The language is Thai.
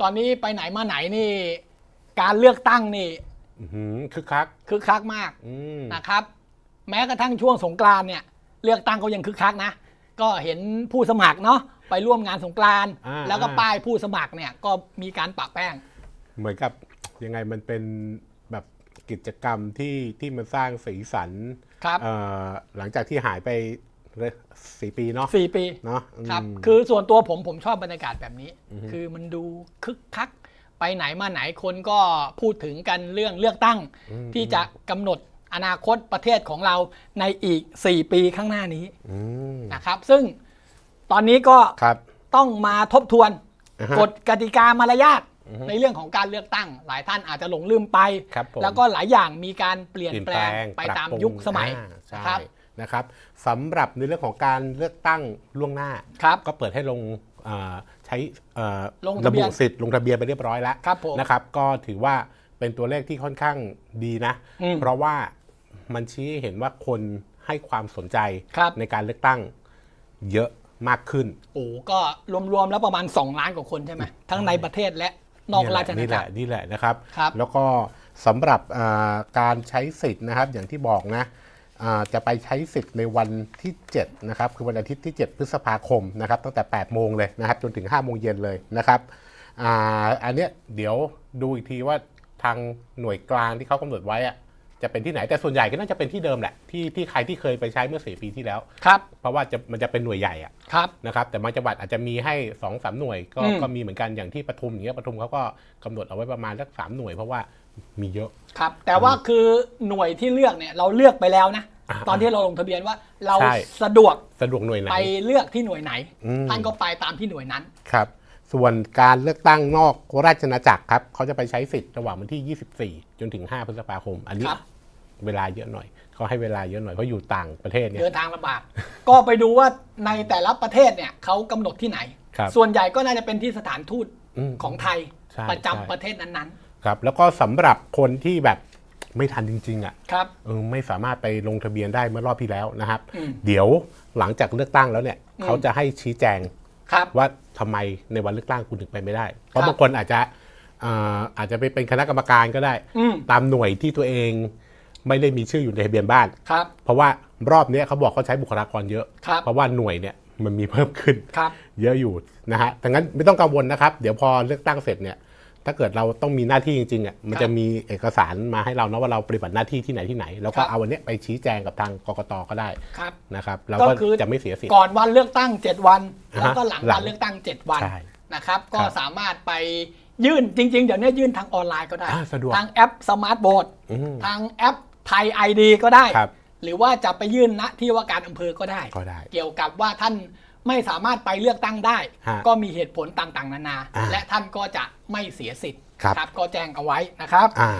ตอนนี้ไปไหนมาไหนนี่ การเลือกตั้งนี่อื้อหือคึกคักคึกคักมากอืมนะครับ แม้กระทั่งช่วงสงกรานต์เนี่ย เลือกตั้งก็ยังคึกคักนะ ก็เห็นผู้สมัครเนาะไปร่วมงานสงกรานต์อ่าแล้วก็อ่า ป้ายผู้สมัครเนี่ยก็มีการปะแป้ง เหมือนกับยังไงมันเป็นแบบกิจกรรมที่ที่มันสร้างสีสันครับ เอ่อหลังจากที่หายไป สี่ปีเนาะสี่ปีเนาะครับมคือส่วนตัวผมผมชอบบรรยากาศแบบนี้ คือมันดูคึกคัก ไปไหนมาไหนคนก็พูดถึงกันเรื่องเลือกตั้ง ที่จะกำหนดอนาคตประเทศของเราในอีก 4 ปีข้างหน้านี้อืมนะครับ ซึ่งตอนนี้ก็ครับต้องมาทบทวนอ่าฮะกฎกติกามารยาทในเรื่องของการเลือกตั้ง หลายท่านอาจจะหลงลืมไปครับผมแล้วก็หลายอย่างมีการเปลี่ยนเปลี่ยนแปลแปลงงไปปรับตามปรุงยุคสมัยอ่าใช่นะครับ นะครับสำหรับในเรื่องของการเลือกตั้งล่วงหน้า ครับก็เปิดให้ลงเอ่อใช้เอ่อลงทะระเบีบุยน สิทธิ์ลงทะเบียนไปเรียบร้อยแล้ว ครับผม นะครับก็ถือว่าเป็นตัวเลขที่ค่อนข้างดีนะ อืมเพราะว่ามันชี้ให้เห็นว่าคนให้ความสนใจครับ ในการเลือกตั้งเยอะมากขึ้นโอ้ก็รวมๆแล้วประมาณ 2 ล้านกว่าคนใช่ไหมทั้งในประเทศและนอกราชอาณานี่แหจัละกรนี่แหละนะครับ ครับแล้วก็สำหรับอ่าการใช้สิทธิ์นะครับอย่างที่บอกนะอ่า จะไปใช้สิทธิ์ในวันที่7นะครับคือวันอาทิตย์ที่ 7 พฤษภาคมนะครับตั้งแต่ 8 โมงเลยนะครับจนถึง 5 โมงเย็นเลยนะครับอ,อันเนี้ยเดี๋ยวดูอีกทีว่าทางหน่วยกลางที่เขากำหนดไว้อะ จะเป็นที่ไหนแต่ส่วนใหญ่ก็น่าจะเป็นที่เดิมแหละที่ที่ใครที่เคยไปใช้เมื่อสี่ปีที่แล้ว ครับ เพราะว่าจะมันจะเป็นหน่วยใหญ่อะครับ นะครับแต่บางจังหวัดอาจจะมีให้2อสามหน่วยก็อืม ก็มีเหมือนกันอย่างที่ปทุมอย่างเงี้ยปทุมเขาก็กำหนดเอาไว้ประมาณสักสามหน่วยเพราะว่ามีเยอะ ครับ แต่ว่าคือหน่วยที่เลือกเนี่ยเราเลือกไปแล้วนะ อ่าตอนที่เราลงทะเบียนว่าเราใช่ สะดวกสะดวกหน่วยไหน ไปเลือกที่หน่วยไหน อืม ท่านก็ไปตามที่หน่วยนั้น ครับ ส่วนการเลือกตั้งนอกราชอาณาจักรครับเขาจะไปใช้สิทธิ์ระหว่างวันที่ 24 จนถึง 5 พฤษภาคม อันนี้ครับ เวลาเยอะหน่อยเขาให้เวลาเยอะหน่อยเพราะอยู่ต่างประเทศเนี่ย เดินทางลำบาก ก็ไปดูว่าในแต่ละประเทศเนี่ยเขากำหนดที่ไหน ครับส่วนใหญ่ก็น่าจะเป็นที่สถานทูตอืมของไทยใช่ประจำใช่ ประเทศนั้นครับแล้วก็สำหรับคนที่แบบไม่ทันจริง ๆ อะๆ ครับ เออไม่สามารถไปลงทะเบียนได้เมื่อรอบที่แล้วนะครับ อืมเดี๋ยวหลังจากเลือกตั้งแล้วเนี่ย อืม เขาจะให้ชี้แจง ครับว่าทำไมในวันเลือกตั้งคุณถึงไปไม่ได้ เพครัราะบบางคนอาจจะอ่าอาจจะไปเป็นคณะกรรมการก็ได้อืมตามหน่วยที่ตัวเองไม่ได้มีชื่ออยู่ในทะเบียนบ้านครับ เพราะว่ารอบเนี้ยเขาบอกเขาใช้บุคลากรเยอะครับเพราะว่าหน่วยเนี่ยมันมีเพิ่มขึ้นครับเยอะอยู่นะฮะดังนั้นไม่ต้องกังวลนะครับ เดี๋ยวพอเลือกตั้งเสร็จเนี่ย ถ้าเกิดเราต้องมีหน้าที่จริงๆอะมันจะมีเอกสารมาให้เรานะว่าเราปฏิบัติหน้าที่ที่ไหนที่ไหน แล้วก็ครับเอาวันเนี้ยไปชี้แจงกับทางกกตก็ได้ครับนะครับเราก็ก็คือจะไม่เสียสิทธิ์ก่อนวันเลือกตั้ง 7 วันอ่าฮะแล้วก็หลังหลัวันงเลือกตั้ง 7 วันใช่นะครับ ก็ครับสามารถไปยื่นจริง ๆ เดี๋ยวนี้ยื่นทางออนไลน์ก็ได้อ่าสะดวกทางแอปสมาร์ทโบ d อืมทางแอปไทยไอดีก็ได้ครับหรือว่าจะไปยื่นณที่ว่าการอำเภอก็ได้ก็ได้เกี่ยวกับว่าท่าน ไม่สามารถไปเลือกตั้งได้ ฮะก็มีเหตุผลต่างๆ นานา อ่าและท่านก็จะไม่เสียสิทธิ์ครับ ก็แจ้งเอาไว้นะครับ อ่า